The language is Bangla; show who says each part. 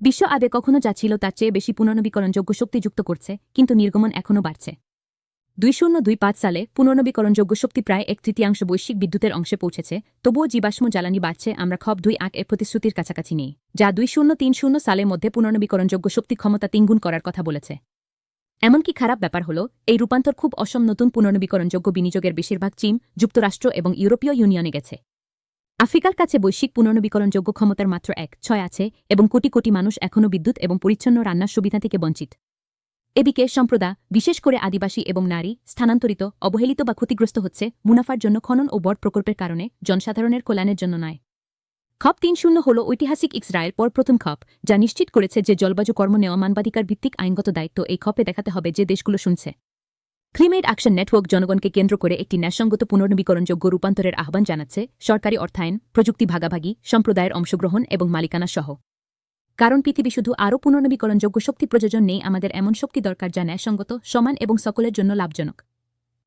Speaker 1: বিশ্ব আগে কখনো যা ছিল তার চেয়ে বেশি পুনর্নবীকরণযোগ্য শক্তি যুক্ত করছে, কিন্তু নির্গমন এখনও বাড়ছে। দুই শূন্য দুই পাঁচ সালে পুনর্নবীকরণযোগ্য শক্তি প্রায় এক তৃতীয়াংশ বৈশ্বিক বিদ্যুতের অংশে পৌঁছেছে, তবুও জীবাশ্ম জ্বালানি বাড়ছে, আমরা খব দুই আঁক এর প্রতিশ্রুতির কাছাকাছি নেই, যা দুই শূন্য তিন শূন্য সালের মধ্যে পুনর্নবীকরণযোগ্য শক্তি ক্ষমতা তিনগুণ করার কথা বলেছে। এমনকি খারাপ ব্যাপার হল, এই রূপান্তর খুব অসম নতুন পুনর্নবীকরণযোগ্য বিনিয়োগের বেশিরভাগ চীন, যুক্তরাষ্ট্র এবং ইউরোপীয় ইউনিয়নে গেছে। আফ্রিকার কাছে বৈশ্বিক পুনর্নবীকরণযোগ্য ক্ষমতার মাত্র এক, ছয় আছে এবং কোটি কোটি মানুষ এখনও বিদ্যুৎ এবং পরিচ্ছন্ন রান্নার সুবিধা থেকে বঞ্চিত। এদিকে সম্প্রদা, বিশেষ করে আদিবাসী এবং নারী, স্থানান্তরিত, অবহেলিত বা ক্ষতিগ্রস্ত হচ্ছে মুনাফার জন্য খনন ও বট প্রকল্পের কারণে জনসাধারণের কল্যাণের জন্য নয়। খপ তিন শূন্য হল ঐতিহাসিক ইসরায়েল পর প্রথম খপ, যা নিশ্চিত করেছে যে জলবায়ু কর্ম নেওয়া মানবাধিকার ভিত্তিক আইনগত দায়িত্ব এই খপে দেখাতে হবে যে দেশগুলো শুনছে। ক্লিমেট অ্যাকশন নেটওয়ার্ক জনগণকে কেন্দ্র করে একটি ন্যাসঙ্গত পুনর্নবীকরণযোগ্য রূপান্তরের আহ্বান জানাচ্ছে সরকারি অর্থায়ন, প্রযুক্তি ভাগাভাগি, সম্প্রদায়ের অংশগ্রহণ এবং মালিকানা সহ কারণ পৃথিবী শুধু আরও পুনর্নবীকরণযোগ্য শক্তি প্রযোজন নেই, আমাদের এমন শক্তি দরকার যা ন্যায়সঙ্গত, সমান এবং সকলের জন্য লাভজনক।